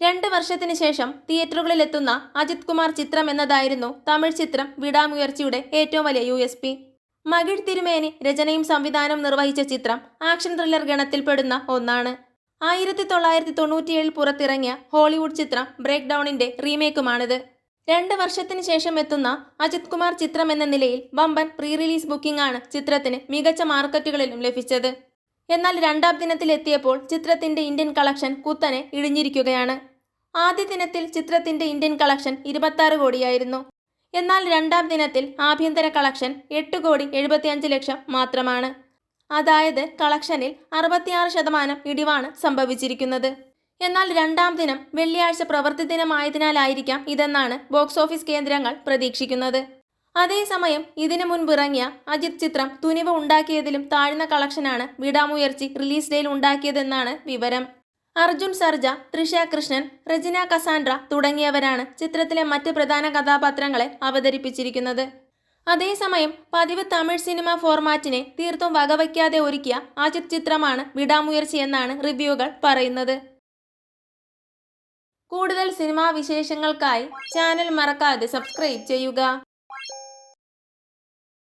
രണ്ട് വർഷത്തിന് ശേഷം തിയേറ്ററുകളിലെത്തുന്ന അജിത് കുമാർ ചിത്രം എന്നതായിരുന്നു തമിഴ് ചിത്രം വിടാമുയർച്ചയുടെ ഏറ്റവും വലിയ യു എസ് പി. മകിഴ് തിരുമേനി രചനയും സംവിധാനം നിർവഹിച്ച ചിത്രം ആക്ഷൻ ത്രില്ലർ ഗണത്തിൽപ്പെടുന്ന ഒന്നാണ്. ആയിരത്തി തൊള്ളായിരത്തി തൊണ്ണൂറ്റിയേഴിൽ പുറത്തിറങ്ങിയ ഹോളിവുഡ് ചിത്രം ബ്രേക്ക് ഡൗണിന്റെ റീമേക്കുമാണിത്. രണ്ട് വർഷത്തിന് ശേഷം എത്തുന്ന അജിത് കുമാർ ചിത്രം എന്ന നിലയിൽ വമ്പൻ പ്രീ റിലീസ് ബുക്കിംഗ് ആണ് ചിത്രത്തിന് മികച്ച മാർക്കറ്റുകളിലും ലഭിച്ചത്. എന്നാൽ രണ്ടാം ദിനത്തിലെത്തിയപ്പോൾ ചിത്രത്തിന്റെ ഇന്ത്യൻ കളക്ഷൻ കുത്തനെ ഇടിഞ്ഞിരിക്കുകയാണ്. ആദ്യ ദിനത്തിൽ ചിത്രത്തിന്റെ ഇന്ത്യൻ കളക്ഷൻ ഇരുപത്തി കോടിയായിരുന്നു. എന്നാൽ രണ്ടാം ദിനത്തിൽ ആഭ്യന്തര കളക്ഷൻ എട്ട് കോടി എഴുപത്തിയഞ്ച് ലക്ഷം മാത്രമാണ്. അതായത് കളക്ഷനിൽ അറുപത്തിയാറ് ശതമാനം ഇടിവാണ് സംഭവിച്ചിരിക്കുന്നത്. എന്നാൽ രണ്ടാം ദിനം വെള്ളിയാഴ്ച പ്രവൃത്തി ദിനമായതിനാലായിരിക്കാം ഇതെന്നാണ് ബോക്സ് ഓഫീസ് കേന്ദ്രങ്ങൾ പ്രതീക്ഷിക്കുന്നത്. അതേസമയം ഇതിനു മുൻപ് ഇറങ്ങിയ അജിത് ചിത്രം തുനിവ് ഉണ്ടാക്കിയതിലും താഴ്ന്ന കളക്ഷനാണ് വിടാമുയർച്ചി റിലീസ് ഡേയിൽ ഉണ്ടാക്കിയതെന്നാണ് വിവരം. അർജുൻ സർജ തൃഷ കൃഷ്ണൻ റെജിന കസാൻഡ്ര തുടങ്ങിയവരാണ് ചിത്രത്തിലെ മറ്റ് പ്രധാന കഥാപാത്രങ്ങളെ അവതരിപ്പിച്ചിരിക്കുന്നത്. അതേസമയം പതിവ് തമിഴ് സിനിമ ഫോർമാറ്റിനെ തീർത്തും വകവയ്ക്കാതെ ഒരുക്കിയ അജിത് ചിത്രമാണ് വിടാമുയർച്ചി എന്നാണ് റിവ്യൂകൾ പറയുന്നത്. കൂടുതൽ സിനിമാ വിശേഷങ്ങൾക്കായി ചാനൽ മറക്കാതെ സബ്സ്ക്രൈബ് ചെയ്യുക.